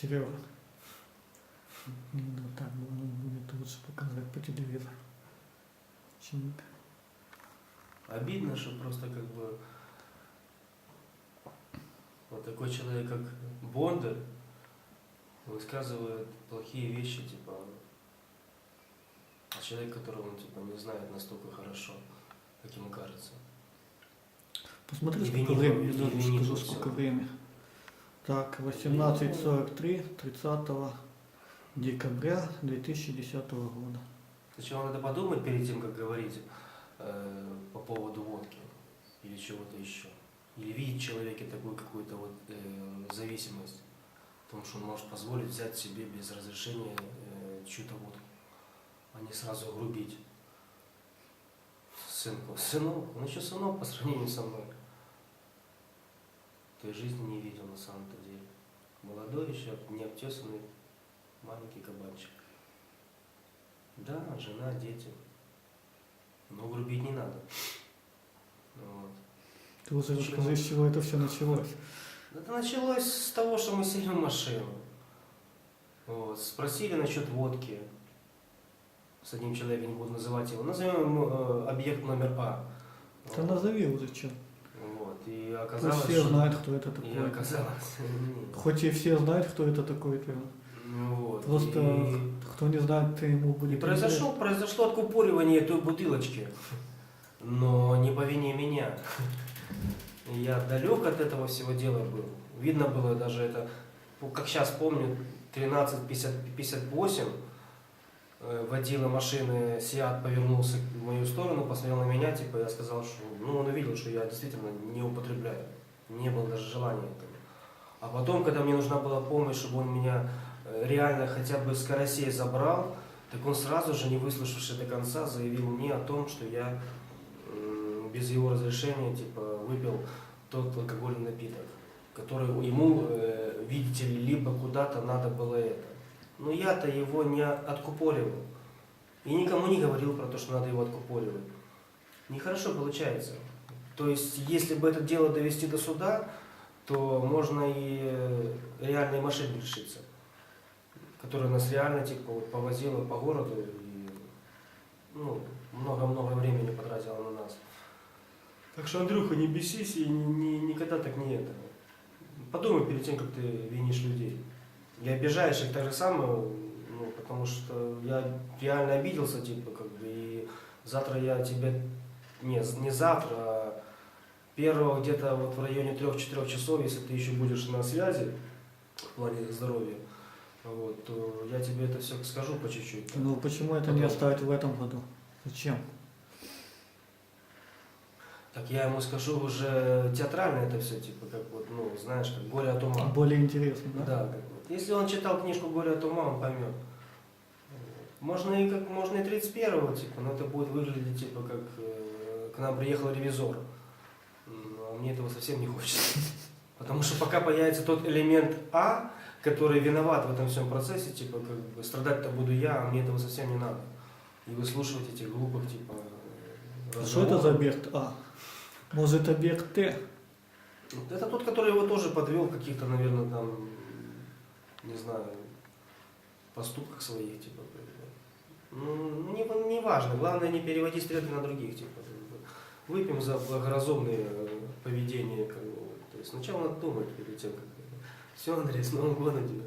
Серега. Ну так ну, будет лучше показать по телевизору. Чем Обидно, что просто как бы вот такой человек, как Бондарь, высказывает плохие вещи, типа, а человек, которого он типа не знает настолько хорошо, как ему кажется. Посмотри, сколько времени, я даже скажу, сколько времени. Так, 18.43, 30 декабря 2010 года. Сначала надо подумать перед тем, как говорить э, по поводу водки или чего-то еще. Или видеть в человеке такую какую-то вот э, зависимость. Потому что он может позволить взять себе без разрешения э, чью-то водку, а не сразу грубить сынку. Сынок, он еще сынок по сравнению со мной. Той жизни не видел на самом-то деле. Молодой еще, необтесанный маленький кабанчик. Да, жена, дети. Но грубить не надо. Вот. Ты уже расскажи, с чего это все началось. Это началось с того, что мы сели в машину. Вот. Спросили насчет водки. С одним человеком, не буду называть его. Назовем ему э, объект номер А. Да Вот. назови уже что. И оказалось, все что... знают, кто это И такой. оказалось... нет. Хоть и все знают, кто это такой, ты. Ну Вот. Просто И- кто не знает, ты ему И будет произошло, произошло откупоривание той бутылочки, но не по вине меня. И Я далек от этого всего дела был. Видно было даже это, как сейчас помню, 13.58 э, водила машины Сиат повернулся в мою сторону, посмотрел на меня, типа я сказал, что ну он увидел, что я действительно не употребляю. Не было даже желания этого. А потом, когда мне нужна была помощь, чтобы он меня э, реально хотя бы с карасей забрал, так он сразу же, не выслушавши до конца, заявил мне о том, что я без его разрешения типа выпил тот алкогольный напиток, который ему, э, видите ли, либо куда-то надо было это. Но я-то его не откупоривал. И никому не говорил про то, что надо его откупоривать. Нехорошо получается. То есть, если бы это дело довести до суда, то можно и э, реальной машины лишиться которая нас реально типа вот повозила по городу и ну, много-много времени потратила на нас. Так что, Андрюха, не бесись и ни- ни- никогда так не это. Подумай перед тем, как ты винишь людей. И обижаешь их так же самое, ну, потому что я реально обиделся, типа, как бы, и завтра я тебе, не, не завтра, а первого где-то вот в районе 3-4 часов, если ты еще будешь на связи в плане здоровья, вот, то я тебе это все скажу по чуть-чуть. Ну почему это не Потом. оставить в этом году? Зачем? Так я ему скажу уже театрально это все, типа, как вот, ну, знаешь, как горе от ума. Более интересно, да? Да, как вот. Если он читал книжку «Горе от ума», он поймет. Можно и как можно и 31-го, типа, но это будет выглядеть типа как э, к нам приехал ревизор. М, А мне этого совсем не хочется. Потому что пока появится тот элемент А, который виноват в этом всем процессе, типа, как бы страдать-то буду я, а мне этого совсем не надо. И выслушивать этих глупых, типа, Что это за объект А? Может объект Т? Это тот, который его тоже подвел каких-то, наверное, там, не знаю, поступках своих, типа. Ну, не, не важно, главное не переводить стрелки на других, типа. Выпьем за благоразумное поведение, как бы. То есть сначала надо думать перед тем, как... Все, Андрей, с Новым годом тебя.